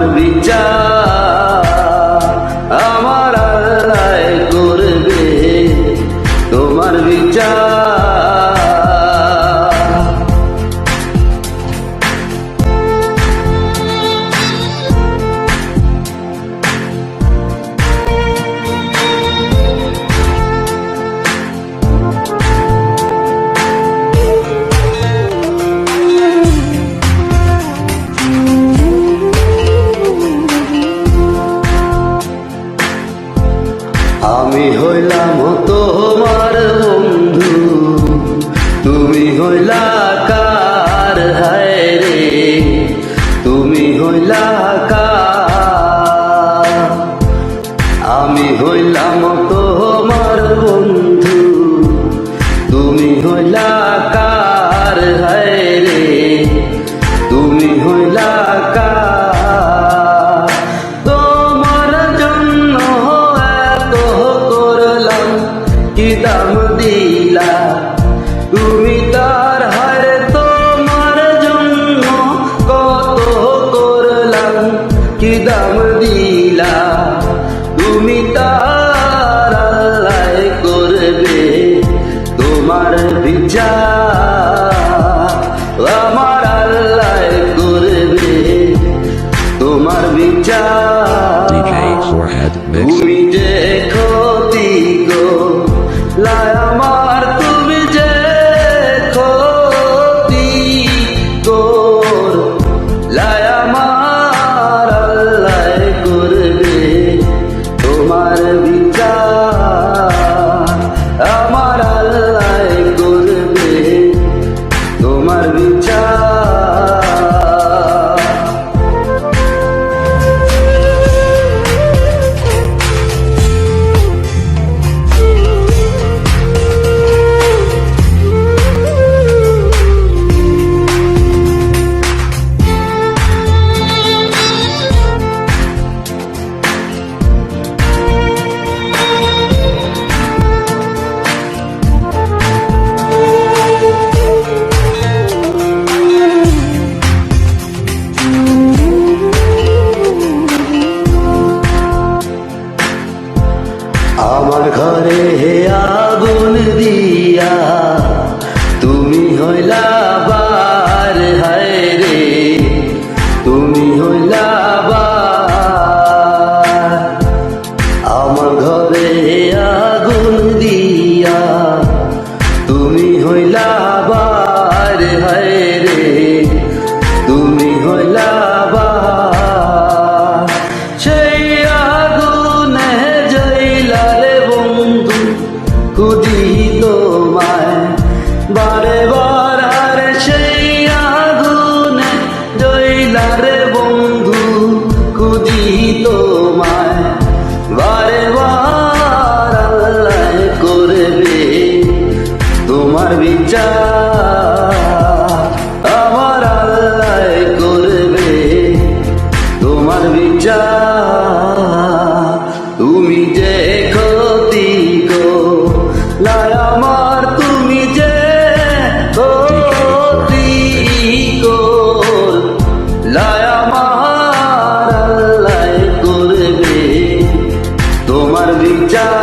আমার তুমি হইলাকার হায় রে। তুমি হইলাকার। আমি হইলাম তোমার বন্ধু। তুমি হইলাকার হায় আমার বিচার 자